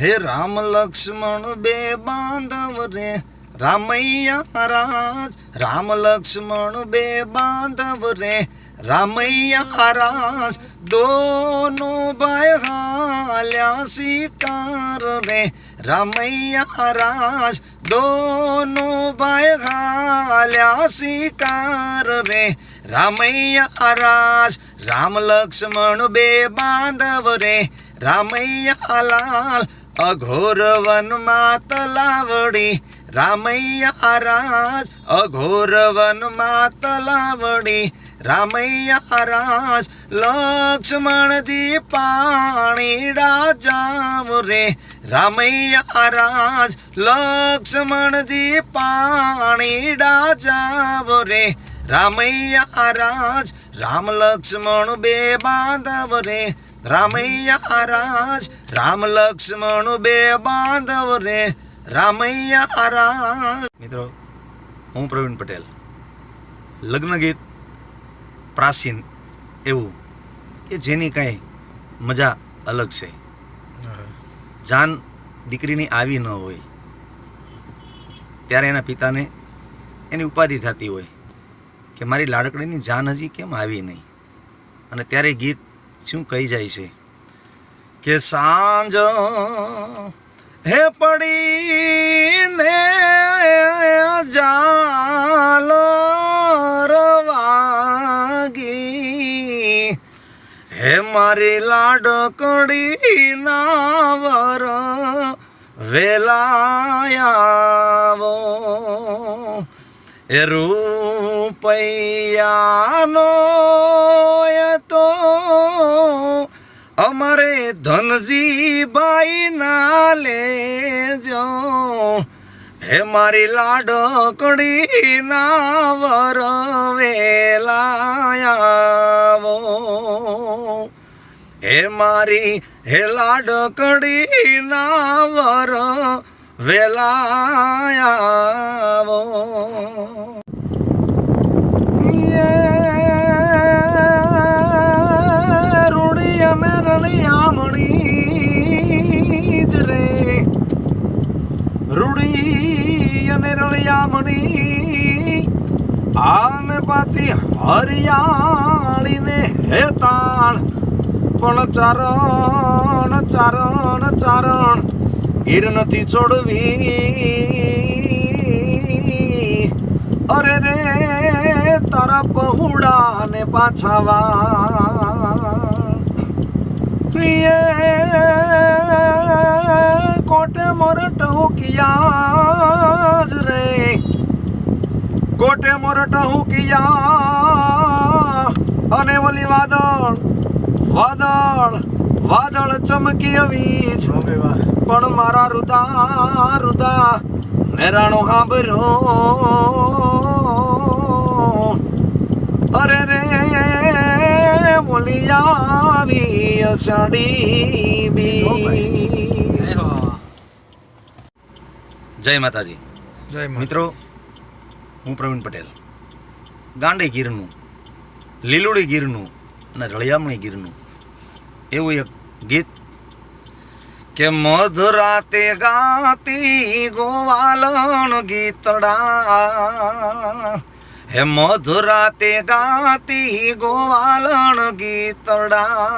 હે રામ લક્ષ્મણ બે બાંધવ રે, રામૈયા રાજ. રામ લક્ષ્મણ બે બાંધવ રે, રામૈયા રાજ. દોનો ભાઈ હાલ્યા શિકાર રે, રામૈયા રાજ. દોનો ભાઈ હાલ્યા શિકાર રે, રામૈયા રાજ. રામ લક્ષ્મણ બે બાંધવ રે, રામૈયા લાલ. અઘોર વનમાં તલાવડી રામૈયા રાજ. અઘોર વનમાં તલાવડી રામૈયા રાજ. લક્ષ્મણજી પાણીડા જાવ રે. રામૈયા રાજ, લક્ષ્મણજી પાણીડા જાવ રે. રામૈયા રાજ, રામ લક્ષ્મણ બે બાંધવ રે. રામૈયા રાજ રામ લક્ષ્મણ બે બાંધવ રે રામૈયા રાજ મિત્રો, હું પ્રવીણ પટેલ. લગ્ન ગીત પ્રાચીન એવું કે જેની કાંઈ મજા અલગ છે. જાન દીકરીની આવી ન હોય, ત્યારે એના પિતાને એની ઉપાધિ થતી હોય કે મારી લાડકડીની જાન હજી કેમ આવી નહીં? અને ત્યારે ગીત શું કહી જાય છે? કે સાંજ હે પડીને જાલો રવાગી. હે મારી લાડકડી નાવર વેલાયાવો. એ રૂપૈયાનો તો અમારે ધનજીભાઈ ના લેજો. હે મારી લાડકડી ના વરવેલાયાવો હે મારી, હે લાડકડી ના વર વેલાયાવો અને રળિયામણી આને પાછી હરિયાળીને હેતાણ પણ ચારણ ચારણ ચારણ ગીર નથી છોડવી. અરે રે, તારા પહુડા ને પાછાવા કોટે કોટે કિયા અને ઓલી વાદળ વાદળ વાદળ ચમકી વીજ પણ મારા રુદા રુદા મેરાણો હાંભરો. અરે રે ઓલી આવી અસડી બી. જય માતાજી. જય મિત્રો હું પ્રવીણ પટેલ. ગાંડી ગીરનું, લીલુડી ગીરનું અને રળિયામણી ગીરનું. એવું એક ગીત કે મધરાતે ગાતી ગોવાલણ ગીતડા. હે મધરાતે ગાતી ગોવાલણ ગીતડા.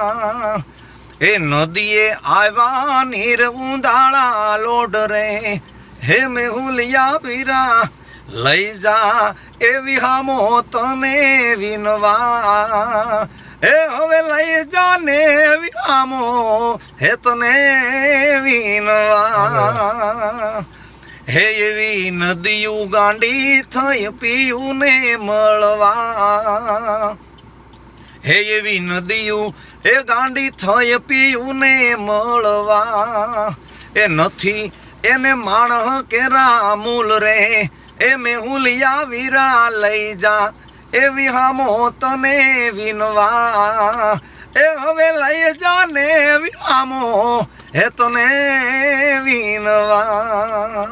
હે નદીએ આવ્યા નીર ઉંધાળા લોડ રે. હે મેહુલિયા વીરા લઈ જા એ વિહામો તને વિનવા. હે હવે લઈ જા ને વિહામો હામો હે તને વિનવા. હે એવી નદીયું ગાંડી થઈ પીયું ને મળવા. હે એવી નદીયું એ ગાંડી થઈ પીયું ને મળવા. એ નથી, એને માણ કે રામૂલ રે? એ મેહુલિયા વીરા લઈ જા, એ વિહામો તને વિનવા. એ હવે લઈ જા ને વિહામો હામો હે તને વિનવા.